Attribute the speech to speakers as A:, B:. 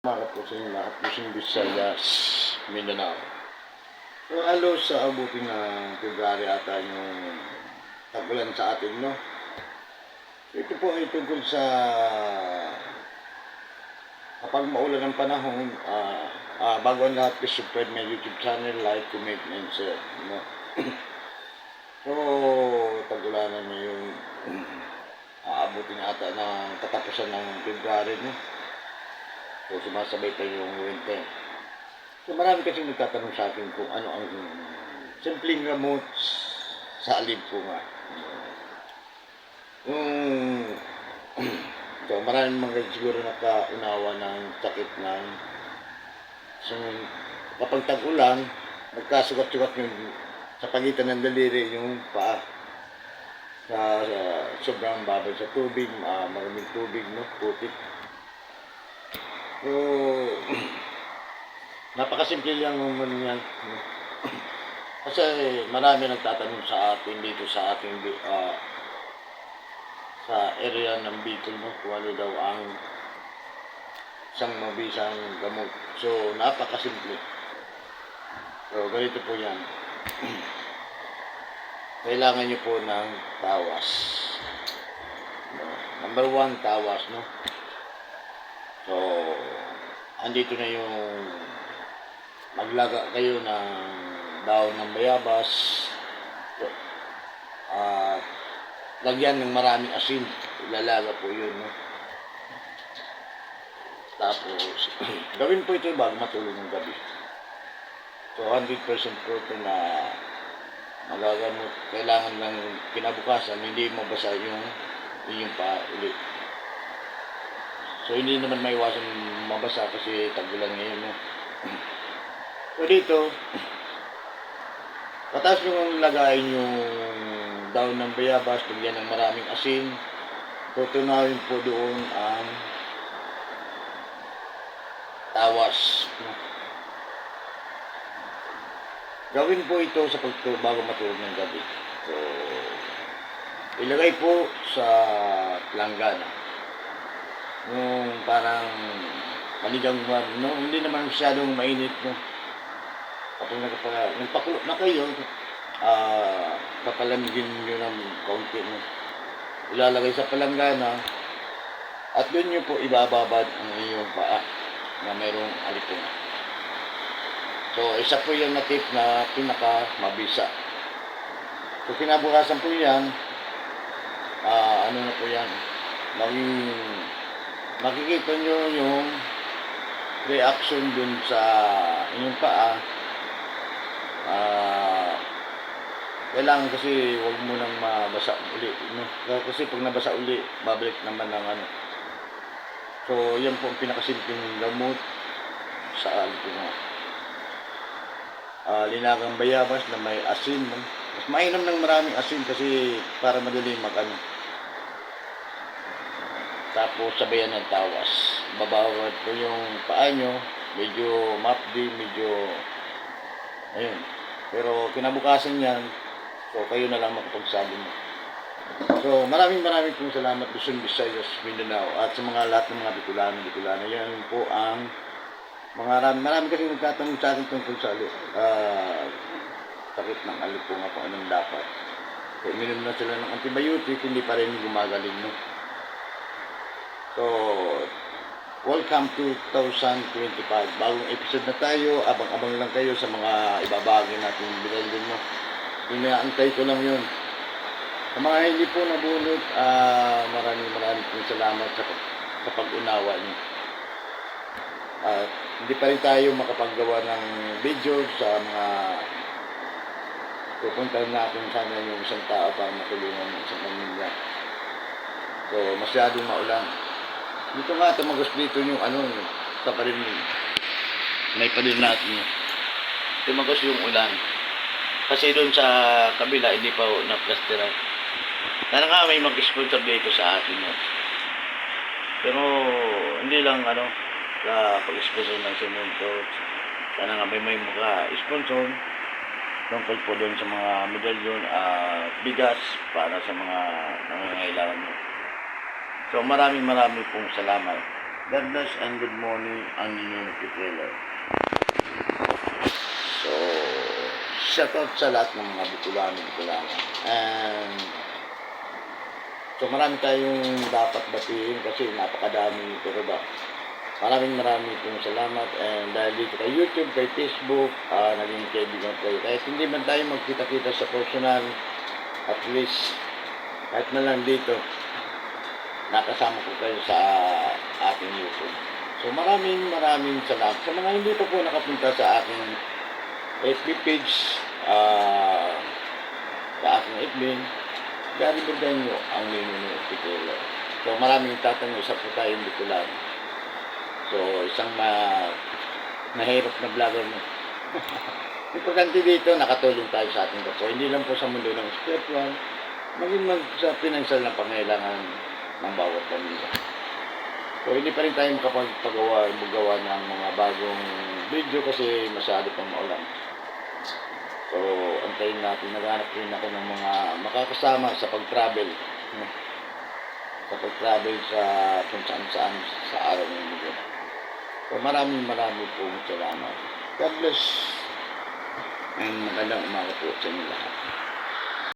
A: Mga inyo lahat, Lusing Visayas, Mindanao. So, halos sa abutin ng February ata yung tagulan sa atin, no? Ito po ay tungkol sa kapag maulan ng panahon, ah ah, bago ang lahat, please subscribe my YouTube channel, like, comment, and share. No? so, tagulanan na yung aabutin ata ng katapusan ng February, no? So, sumasabay pa yung winter. So, marami kasing nagtatanong sa akin kung ano ang simpleng gamot sa alib ko nga. Yung, so, marami mga siguro nakaunawa ng sakit ng so, kapag tag-ulan, nagkasugat-sugat yung sa pagitan ng daliri yung paa sa, sa sobrang babal sa tubig, uh, maraming tubig, no, putik. So, napakasimple lang naman yan. Kasi marami nagtatanong sa atin dito sa ating ah, sa area ng Bicol mo kung ano daw ang isang mabisang gamot. So, napakasimple. So, ganito po yan. Kailangan nyo po ng tawas. Number one, tawas, no? So, andito na yung maglaga kayo ng daon ng bayabas. At lagyan ng maraming asin. Ilalaga po yun, no? Tapos, gawin po ito bago matulog ng gabi. So, 100% po ito na magagamot. Kailangan lang kinabukasan, hindi mabasa yung yung pa ulit. So hindi naman maiwasan mabasa kasi tagulan ngayon. No? So dito, katas yung lagayin yung daon ng bayabas, bigyan ng maraming asin. Tutunawin po doon ang tawas. Gawin po ito sa pagtu bago matulog ng gabi. So, ilagay po sa langgana yung parang maligang buwan, no? Hindi naman masyadong mainit, no? Kapag nagpapa, nagpakulo na kayo, ah, papalamigin nyo ng kaunti, no? Ilalagay sa palanggana, at doon nyo po ibababad ang iyong paa na mayroong alipunga. So, isa po yung na tip na pinaka mabisa. So, kinabukasan po yan, ah, ano na po yan, maging makikita nyo yung reaction dun sa inyong paa. Ah, kailangan kasi wag mo nang mabasa uli. No? Kasi pag nabasa uli, babalik naman ng ano. So, yan po ang pinakasimpleng gamot sa alpunga. Ah, linagang bayabas na may asin. No? Mas mainam ng maraming asin kasi para madali magano. Tapos sabayan ng tawas. Babawat po yung paa nyo. Medyo mapdi, medyo... Ayun. Pero kinabukasan yan, so kayo na lang makapagsabi mo. So maraming maraming po salamat Luzon, Visayas, Mindanao at sa mga lahat ng mga Bicolano, Bicolano. Yan po ang mga marami, marami kasi nagtatanong sa akin tungkol sa uh, sakit ng alipunga kung anong dapat. So, uminom na sila ng antibiotic, hindi pa rin gumagaling, no? So, welcome to 2025. Bagong episode na tayo. Abang-abang lang kayo sa mga ibabagi natin binalin mo. Inaantay ko lang yun. Sa mga hindi po nabunot, ah maraming maraming po salamat sa, sa pag-unawa niyo. At hindi pa rin tayo makapaggawa ng video sa mga pupuntahan natin sana yung isang tao para matulungan ng isang pamilya. So, masyadong maulan. Dito nga, tumagos dito yung ano, sa pa rin, may pa rin natin. Tumagos yung ulan. Kasi doon sa kabila, hindi pa na-plasteran. Sana nga may mag-sponsor dito sa atin. No? Pero, hindi lang ano, sa pag-sponsor ng semento. Sana nga may may maka-sponsor tungkol po doon sa mga medalyon at bigas para sa mga nangangailangan mo. So maraming maraming pong salamat. God bless and good morning ang inyong nagtitrailer. So, shout out sa lahat ng mga Bicolano, Bicolano. And, so marami tayong dapat batiin kasi napakadami pero ba. Maraming maraming pong salamat and dahil dito kay YouTube, kay Facebook, ah naging kaibigan kayo. Kahit hindi man tayo magkita-kita sa personal, at least kahit na lang dito, nakasama ko kayo sa ating YouTube. So maraming maraming salamat. Sa mga hindi pa po nakapunta sa aking FB page, ah sa aking FB, Gary Bordanyo ang Nino Pitolo. So maraming tatanong, isa po tayong Bicolano. So isang ma mahirap na vlogger mo. Importante dito, nakatulong tayo sa ating kapwa. Hindi lang po sa mundo ng spiritual, maging mag sa financial na pangailangan ng bawat pamilya. So hindi pa rin tayo makapagpagawa magawa ng mga bagong video kasi masyado pang maulan. So antayin natin, naghanap rin ako ng mga makakasama sa pag-travel. Sa pag-travel sa kung saan saan sa araw ng mundo. So maraming maraming pong salamat. God bless. And magandang umaga po sa inyo lahat.